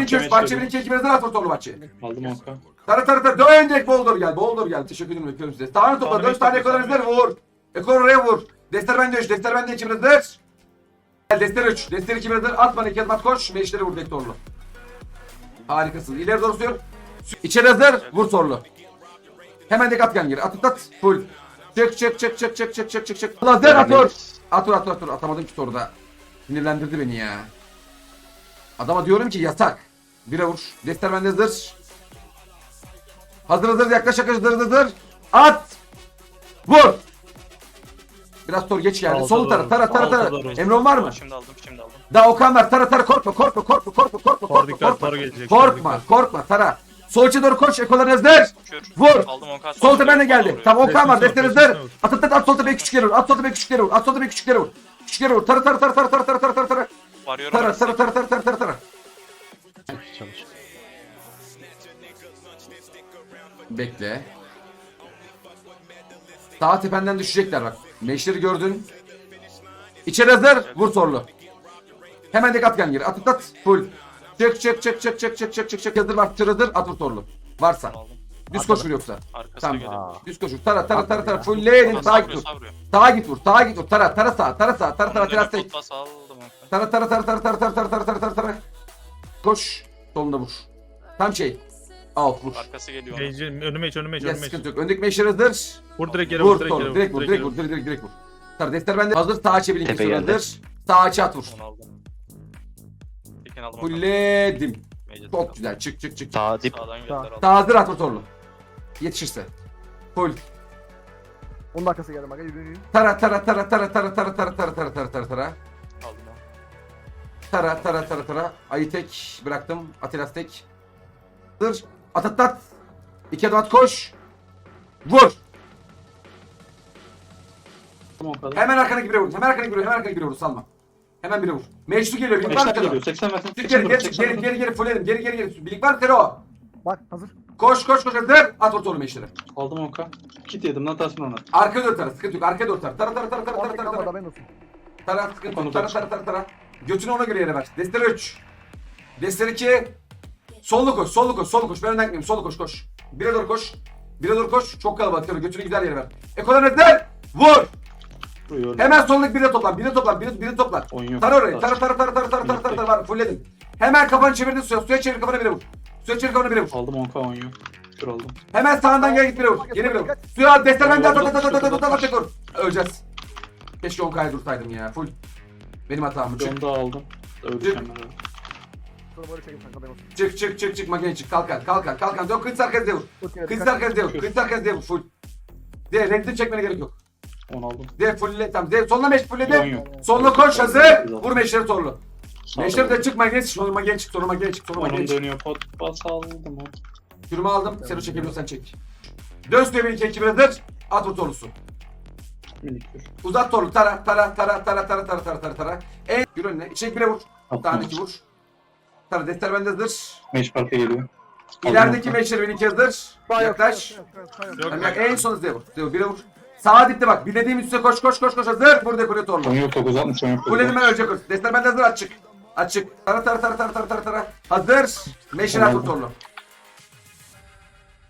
Bahçe 2 Bahçe meşgulü. 1 2 2 biraz daha torlu Bahçe. Aldım Oka. Tara tara tara dön direkt Boulder gel. Boulder gel. Teşekkür ederim bekliyorum size. Sağını topla. 4 tane izler vur. Ekor oraya vur. Dester bende 3. Dester bende 2 biraz dır. Gel Dester 3. Dester 2 biraz dır. At bana 2 adım at koş. Meşleri vur direkt torlu. Harikasın. İleri doğru sür. İçeri hazır. Vur torlu. Hemen de at gel geri. At at at. Full. Çek çek çek çek çek çek çek çek çek. Lazer at vur. At vur at vur at vur. Atamadım ki orada. Sinirlendirdi beni ya. Adama diyorum ki yasak. Bire vur. Defter bendedir. Hazır hazır yaklaş yaklaş hazır hazır. At. Vur. Biraz tor geç geldi. Aldı Sol tara tara tara tara. Emron var mı? Şimdi aldım şimdi aldım. Daha Okan var. Tara tara korkma korkma korkma korkma korkma korkma Sordikler korkma. Korkma korkma tara. Sol içe doğru koş. Ekolar hazır. Vur. Aldım Okan. Sol tepe de geldi. Tamam Okan var. Defter hazır. At at at at sol tepeye küçük yere vur. At sol tepeye küçük yere vur. At sol tepeye küçük yere vur. Küçük yere vur. Tara tara tara tara tara tara tara tara. Varıyorum. Tara tara tara tara tara tara. Çalış. Bekle. Sağ tependen düşecekler bak. Meşleri gördün. İçeri hazır. Vur torlu. Hemen de atgan geri. At at at. Full. Çek çek çek çek çek çek çek çek çek. Hazır var. Tır hazır. At vur torlu. Varsa. Düz koş vur yoksa. Arkasına Tamam. Düz koş vur. Tara tara tara tara. Full leğenin. Sağa git vur. Sağa git vur. Sağa git vur. Tara tara sağ. Tara sağ. Tara tara. Tara tara tara tara tara tara tara tara tara tara tara. Koş. Solunda vur. Tam şey. Out vur. Arkası geliyor. ona. Önüme iç, önüme iç, Ya önüme iç. sıkıntı yok. Öndeki meşleri hazır. Vur direkt yere Vur, vur, direkt yere vur. direkt vur, direkt yere vur, direkt direkt direkt vur. Tar defter bende. Hazır sağ çevirin Tepe kimse geldi. hazır. Sağ açı at vur. Onu aldım. Tekin aldım Okan. Fulledim. Mecid Çok aldım. güzel. Çık çık çık. Sağ dip. Sağdan gönder aldım. Sağ hazır at vur torlu. Yetişirse. Full. Onun arkası geldi bak. Yürü yürü. Tara tara tara tara tara tara tara tara tara tara tara tara. Onu. Tara tara tara tara. Ayı tek bıraktım. Atilas tek. Dır. At at at. İki adım at koş. Vur. Tamam. Hemen arkana bire vur. Hemen arkana bire vur. Hemen arkana bire vur. Salma. Hemen bire vur. Meclis geliyor. Bilik var mı Tero? geliyor. 80 metre. Çık 80 geri geri çık 80 geri metre. geri geri fulledim. Geri geri geri. Bilik var mı Tero? Bak hazır. Koş koş koş. Dır. At orta oğlum eşleri. Aldım Oka. Kit yedim lan tasmin ona. Arka dört tara. Sıkıntı yok. Arka dört tara. Tara tara tara tara tara tara tara. sıkıntı yok. Tara tara tara tara. Götünü ona göre yere ver. Destere 3. Destere 2. Sollu koş. Sollu koş. Sollu koş. Ben önden gitmeyeyim. Sollu koş koş. Bire doğru koş. Bire doğru koş. Çok kalabalık. Tero. Götünü güzel yere ver. Ekolar nedir? Vur. Vuruyor. Hemen soldaki bire toplan. Bire toplan. Bire, bire toplan. Tara orayı. Tara tara tara tara tara tara tara tara var. Fullledim. Hemen kafanı çevirdin suya. Suya çevir kafana bire vur. Suya çevir kafana bire vur. Aldım Oka oyun yok. Kür aldım. Hemen sağından gel git bire vur. Geri bire vur. Suya. Destek bende at at at at at at at at vur. Öleceğiz. Keşke 10 kaya dursaydım ya. Full. Benim hatam. Bir Çık onu daha aldım. Kanka haberin olsun. çık çık çık çık makine çık. Kalkan kalkan kalkan. Dön kıyısı arkası diye vur. Tut yere, Kıyısı dikkat. arkası. Kıyısı arkası diye vur. Full. De renkli çekmene gerek yok. Onu aldım. De fulle tamam. De soluna meş Oyun fullledim. yok. Soluna koş hazır. Vur meşleri torlu. Sağ Meşleri de çık magene çık. Sonra magene çık. Sonra magene çık. Sonra magene Onun çık. dönüyor. Pot bas aldım o. Kürümü aldım. Sen o çekebiliyorsan çek. Dön suya bir iki iki biradır. At vur torlusu. Minik kür. Uzat torlu. Tara tara tara tara tara tara tara tara tara. En yürü önüne. İçeri bire vur. Tane iki vur. Tara defter bendedir. Meş parka geliyor. İlerideki meşleri. Sağ yok, Yaklaş. yok, yok, en son hızlıya vur. Hızlıya vur. Bire vur. Sağa dipte bak. Bilediğim üstüne koş koş koş koş hazır. Burada kule torlu. Oyun yok 960 oyun yok. Kuledim ben ölecek. Defter bende hazır açık. Açık. Tara tara tara tara tara tara tara. Hazır. Meşleri at vur torlu.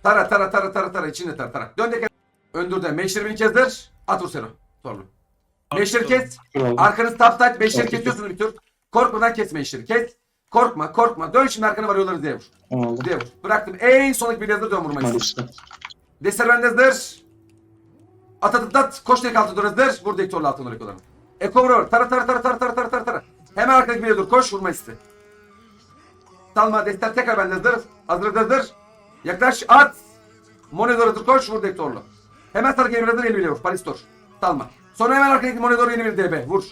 Tara tara tara tara tara. İçinde tara tara. Dön de Öndürde. Meşleri bir iki hazır. At vur seni. Torlu. Meşleri kes. Arkanız tap tight. Meşleri kesiyorsunuz bir tur. Korkmadan kesme işleri. Kes. Korkma korkma. Dön şimdi arkana varıyorlar diye vur. Diye vur. Bıraktım. En sonraki bir yazı dön vurmayı. Deser bende hazır. At at at at. Koş direkt altı dur hazır. Vur direkt torlu altı olarak olanı. Eko vur. Tara tara tara tara tara tara tara tara. Hemen arkadaki bir dur. Koş vurma isti. Salma Dester tekrar bende hazır. Hazır hazır. Yaklaş at. Monedora dur koş vur direkt torlu. Hemen sarı geri hazır elbiyle vur. Palistor. Salma. Sonra hemen arkadaki Monedora yeni bir DB. Vur.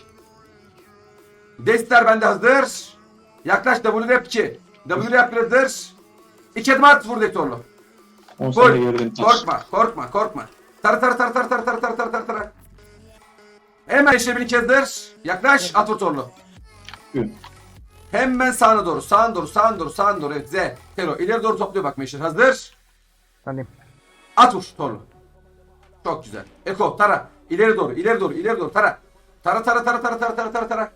Dester bende hazır. Yaklaş W rap 2. W rap 1 hazır. İki adım at vur direkt torlu. 10 saniye Vur. Korkma, korkma, korkma. Tara tara tara tara tara tara tara tara tara tara. Hemen işte bir kezdir. Yaklaş, at vur torlu. Hemen sağına doğru, sağına doğru, sağına doğru, sağına doğru. Evet, Z. Tero. İleri doğru topluyor bak Meşir. Hazır. Sendeyim. At vur torlu. Çok güzel. Eko, tara. İleri doğru, ileri doğru, ileri doğru. Tara. Tara tara tara tara tara tara tara.